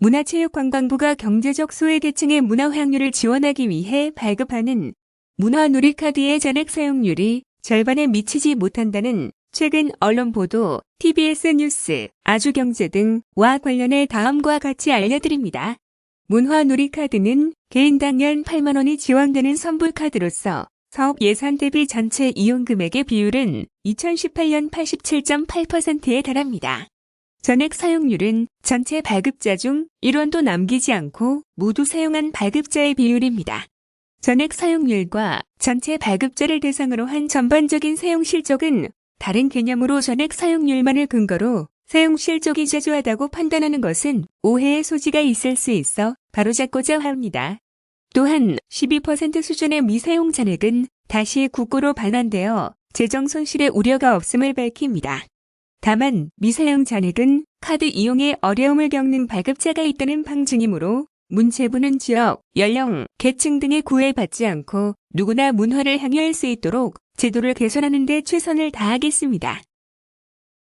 문화체육관광부가 경제적 소외계층의 문화 활용률을 지원하기 위해 발급하는 문화누리카드의 잔액 사용률이 절반에 미치지 못한다는 최근 언론 보도, TBS 뉴스, 아주경제 등과 관련해 다음과 같이 알려드립니다. 문화누리카드는 개인당 연 8만원이 지원되는 선불카드로서 사업 예산 대비 전체 이용 금액의 비율은 2018년 87.8%에 달합니다. 전액 사용률은 전체 발급자 중 1원도 남기지 않고 모두 사용한 발급자의 비율입니다. 전액 사용률과 전체 발급자를 대상으로 한 전반적인 사용 실적은 다른 개념으로 전액 사용률만을 근거로 사용 실적이 저조하다고 판단하는 것은 오해의 소지가 있을 수 있어 바로잡고자 합니다. 또한 12% 수준의 미사용 잔액은 다시 국고로 반환되어 재정 손실의 우려가 없음을 밝힙니다. 다만 미사용 잔액은 카드 이용에 어려움을 겪는 발급자가 있다는 방증이므로 문체부는 지역, 연령, 계층 등의 구애받지 않고 누구나 문화를 향유할 수 있도록 제도를 개선하는 데 최선을 다하겠습니다.